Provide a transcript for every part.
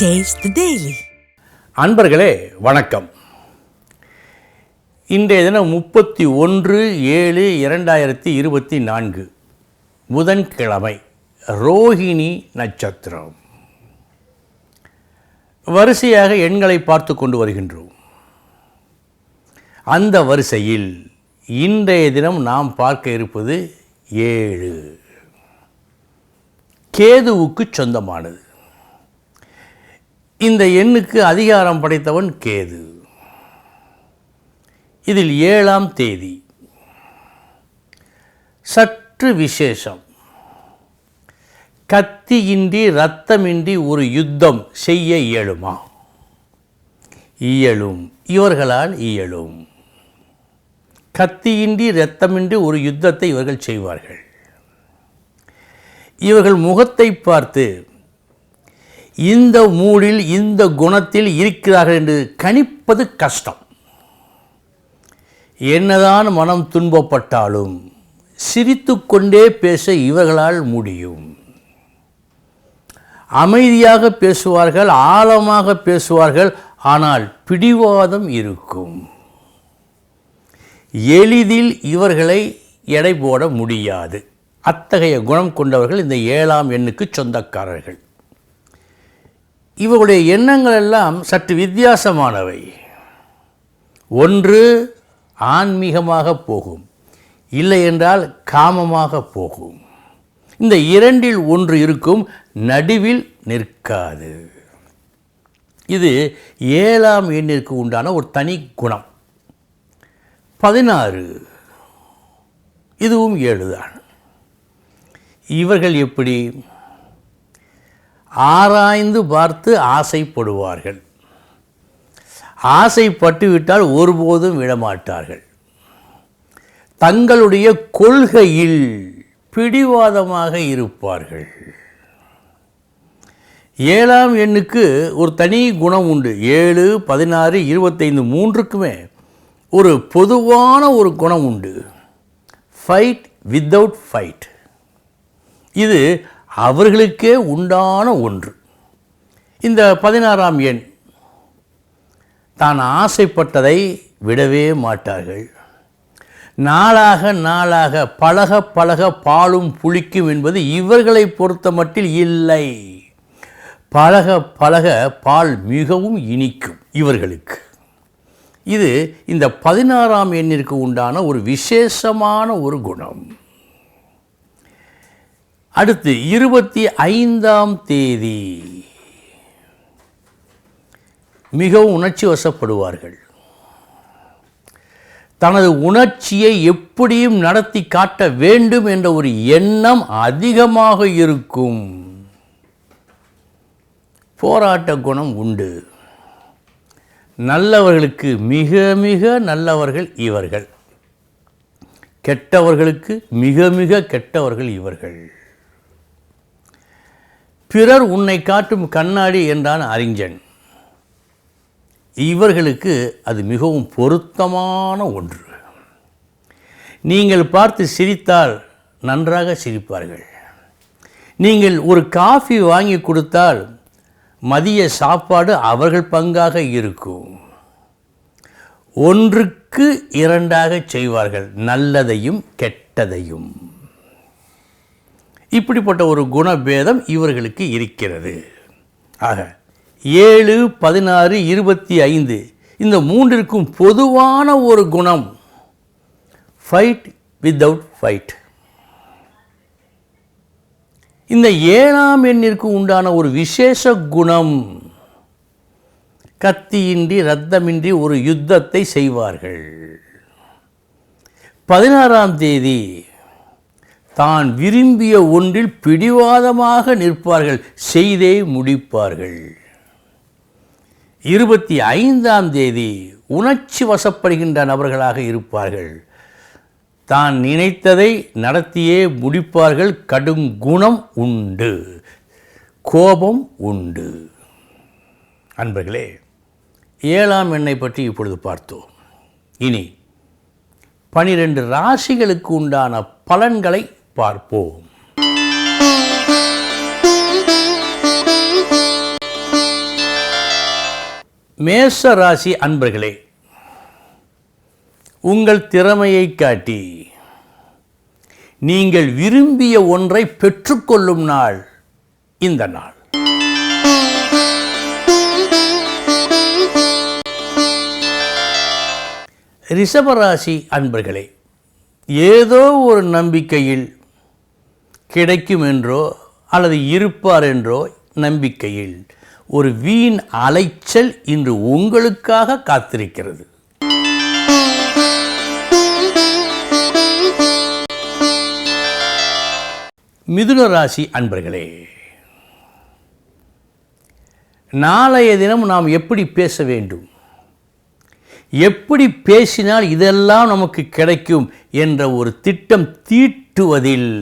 Taste அன்பர்களே வணக்கம். இன்றைய தினம் முப்பத்தி ஒன்று ஏழு இரண்டாயிரத்தி இருபத்தி நான்கு புதன்கிழமை ரோஹிணி நட்சத்திரம். வரிசையாக எண்களை பார்த்து கொண்டு வருகின்றோம். அந்த வரிசையில் இன்றைய தினம் நாம் பார்க்க இருப்பது ஏழு. கேதுவுக்கு சொந்தமானது. இந்த எண்ணுக்கு அதிகாரம் படைத்தவன் கேது. இதில் ஏழாம் தேதி. சற்று விசேஷம். கத்தியின்றி இரத்தமின்றி ஒரு யுத்தம் செய்ய இயலுமா? இயலும். இவர்களால் இயலும். கத்தியின்றி இரத்தமின்றி ஒரு யுத்தத்தை இவர்கள் செய்வார்கள். இவர்கள் முகத்தை பார்த்து இந்த மூடில் இந்த குணத்தில் இருக்கிறார்கள் என்று கணிப்பது கஷ்டம். என்னதான் மனம் துன்பப்பட்டாலும் சிரித்துக்கொண்டே பேச இவர்களால் முடியும். அமைதியாக பேசுவார்கள் ஆழமாக பேசுவார்கள் ஆனால் பிடிவாதம் இருக்கும். எளிதில் இவர்களை எடை போட முடியாது. அத்தகைய குணம் கொண்டவர்கள் இந்த ஏழாம் எண்ணுக்கு சொந்தக்காரர்கள். இவருடைய எண்ணங்கள் எல்லாம் சற்று வித்தியாசமானவை. ஒன்று ஆன்மீகமாக போகும். இல்லை என்றால் காமமாக போகும். இந்த இரண்டில் ஒன்று இருக்கும் நடுவில் நிற்காது. இது ஏழாம் எண்ணிற்கு உண்டான ஒரு தனி குணம். பதினாறு இதுவும் ஏழுதான். இவர்கள் எப்படி? ஆராய்ந்து பார்த்து ஆசைப்படுவார்கள். ஆசைப்பட்டுவிட்டால் ஒருபோதும் விடமாட்டார்கள். தங்களுடைய கொள்கையில் பிடிவாதமாக இருப்பார்கள். ஏழாம் எண்ணுக்கு ஒரு தனி குணம் உண்டு. ஏழு பதினாறு இருபத்தைந்து மூன்றுக்குமே ஒரு பொதுவான ஒரு குணம் உண்டு. ஃபைட் வித்தவுட் ஃபைட் இது அவர்களுக்கே உண்டான ஒன்று. இந்த பதினாறாம் எண். தான் ஆசைப்பட்டதை விடவே மாட்டார்கள். நாளாக நாளாக பழக பழக பாலும் புளிக்கும் என்பது இவர்களை பொறுத்த மட்டில் இல்லை. பழக பழக பால் மிகவும் இனிக்கும் இவர்களுக்கு. இது இந்த பதினாறாம் எண்ணிற்கு உண்டான ஒரு விசேஷமான ஒரு குணம். அடுத்து இருபத்தி ஐந்தாம் தேதி. மிகவும் உணர்ச்சி வசப்படுவார்கள் தனது உணர்ச்சியை எப்படியும் நடத்தி காட்ட வேண்டும் என்ற ஒரு எண்ணம் அதிகமாக இருக்கும். போராட்ட குணம் உண்டு. நல்லவர்களுக்கு மிக மிக நல்லவர்கள் இவர்கள். கெட்டவர்களுக்கு மிக மிக கெட்டவர்கள் இவர்கள். பிறர் உன்னை காட்டும் கண்ணாடி என்றான் அறிஞன். இவர்களுக்கு அது மிகவும் பொருத்தமான ஒன்று. நீங்கள் பார்த்து சிரித்தால் நன்றாக சிரிப்பார்கள். நீங்கள் ஒரு காஃபி வாங்கி கொடுத்தால் மதிய சாப்பாடு அவர்கள் பங்காக இருக்கும். ஒன்றுக்கு இரண்டாக செய்வார்கள் நல்லதையும் கெட்டதையும். இப்படிப்பட்ட ஒரு குணபேதம் இவர்களுக்கு இருக்கிறது. ஆக ஏழு பதினாறு இருபத்தி ஐந்து இந்த மூன்றிற்கும் பொதுவான ஒரு குணம் ஃபைட் வித்தவுட் ஃபைட் இந்த ஏழாம் எண்ணிற்கு உண்டான ஒரு விசேஷ குணம் கத்தியின்றி ரத்தமின்றி ஒரு யுத்தத்தை செய்வார்கள். பதினாறாம் தேதி தான் விரும்பிய ஒன்றில் பிடிவாதமாக நிற்பார்கள் செய்தே முடிப்பார்கள். இருபத்தி ஐந்தாம் தேதி உணர்ச்சி வசப்படுகின்ற நபர்களாக இருப்பார்கள். தான் நினைத்ததை நடத்தியே முடிப்பார்கள் கடும் குணம் உண்டு கோபம் உண்டு. அன்பர்களே ஏழாம் எண்ணை பற்றி இப்பொழுது பார்த்தோம். இனி பனிரெண்டு ராசிகளுக்கு உண்டான பலன்களை பார்ப்போம். மேஷ ராசி அன்பர்களே உங்கள் திறமையை காட்டி நீங்கள் விரும்பிய ஒன்றை பெற்றுக்கொள்ளும் நாள் இந்த நாள். ரிஷபராசி அன்பர்களே ஏதோ ஒரு நம்பிக்கையில் கிடைக்கும் என்றோ அல்லது இருப்பார் என்றோ நம்பிக்கையில் ஒரு வீண் அலைச்சல் இன்று உங்களுக்காக காத்திருக்கிறது. மிதுன ராசி அன்பர்களே நாளைய தினம் நாம் எப்படி பேச வேண்டும்? எப்படி பேசினால் இதெல்லாம் நமக்கு கிடைக்கும் என்ற ஒரு திட்டம் தீட்டுவதில்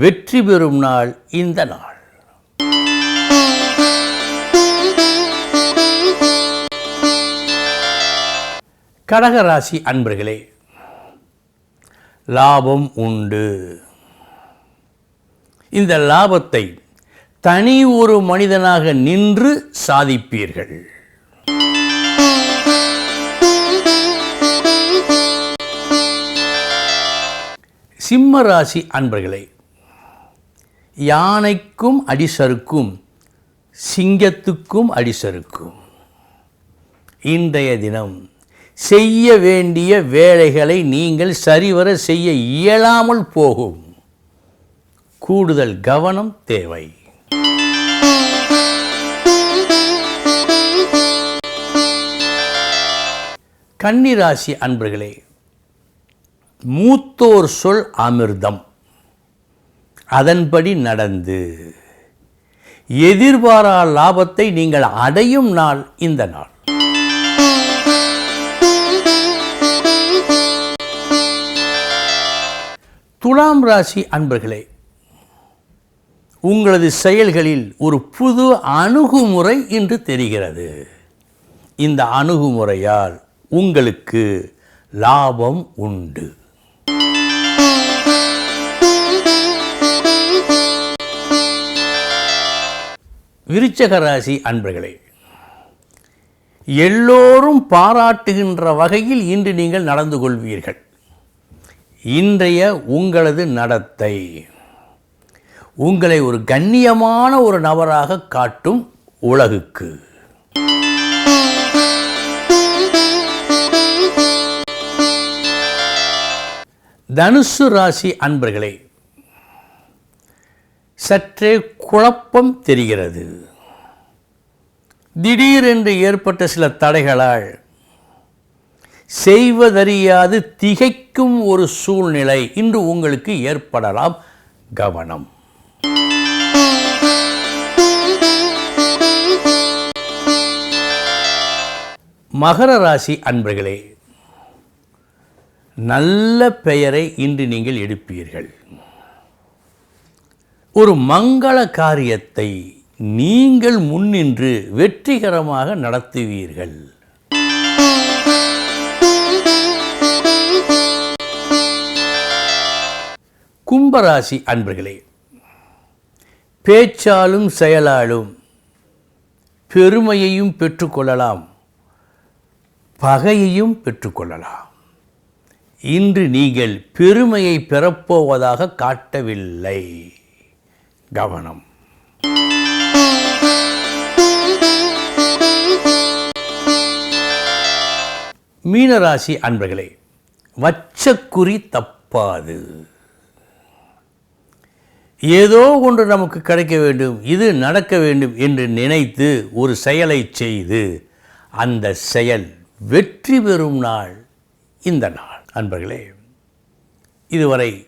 வெற்றி பெறும் நாள் இந்த நாள். கடகராசி அன்பர்களே லாபம் உண்டு. இந்த லாபத்தை தனி ஒரு மனிதனாக நின்று சாதிப்பீர்கள். சிம்ம ராசி அன்பர்களே யானைக்கும் அடிசருக்கும் சிங்கத்துக்கும் அடிசருக்கும் இன்றைய தினம் செய்ய வேண்டிய வேலைகளை நீங்கள் சரிவர செய்ய இயலாமல் போகும். கூடுதல் கவனம் தேவை. கன்னிராசி அன்பர்களே மூத்தோர் சொல் அமிர்தம். அதன்படி நடந்து. எதிர்பாரா லாபத்தை நீங்கள் அடையும் நாள் இந்த நாள். துலாம் ராசி அன்பர்களே உங்களது செயல்களில் ஒரு புது அணுகுமுறை இன்று தெரிகிறது. இந்த அணுகுமுறையால் உங்களுக்கு லாபம் உண்டு. விருச்சக ராசி அன்பர்களே எல்லோரும் பாராட்டுகின்ற வகையில் இன்று நீங்கள் நடந்து கொள்வீர்கள். இன்றைய உங்களது நடத்தை உங்களை ஒரு கண்ணியமான ஒரு நபராக காட்டும் உலகுக்கு. தனுசு ராசி அன்பர்களே சற்றே குழப்பம் தெரிகிறது. திடீரென்று ஏற்பட்ட சில தடைகளால் செய்வதறியாது திகைக்கும் ஒரு சூழ்நிலை இன்று உங்களுக்கு ஏற்படலாம் கவனம். மகர ராசி அன்பர்களே நல்ல பெயரை இன்று நீங்கள் எடுப்பீர்கள். ஒரு மங்கள காரியத்தை நீங்கள் முன்னின்று வெற்றிகரமாக நடத்துவீர்கள். கும்பராசி அன்பர்களே பேச்சாலும் செயலாலும் பெருமையையும் பெற்றுக்கொள்ளலாம் பகையையும் பெற்றுக்கொள்ளலாம். இன்று நீங்கள் பெருமையை பெறப்போவதாக காட்டவில்லை. கவனம். மீனராசி அன்பர்களே வச்சக்குறி தப்பாது. ஏதோ ஒன்று நமக்கு கிடைக்க வேண்டும் இது நடக்க வேண்டும் என்று நினைத்து ஒரு செயலை செய்து அந்த செயல் வெற்றி பெறும் நாள் இந்த நாள். அன்பர்களே இதுவரை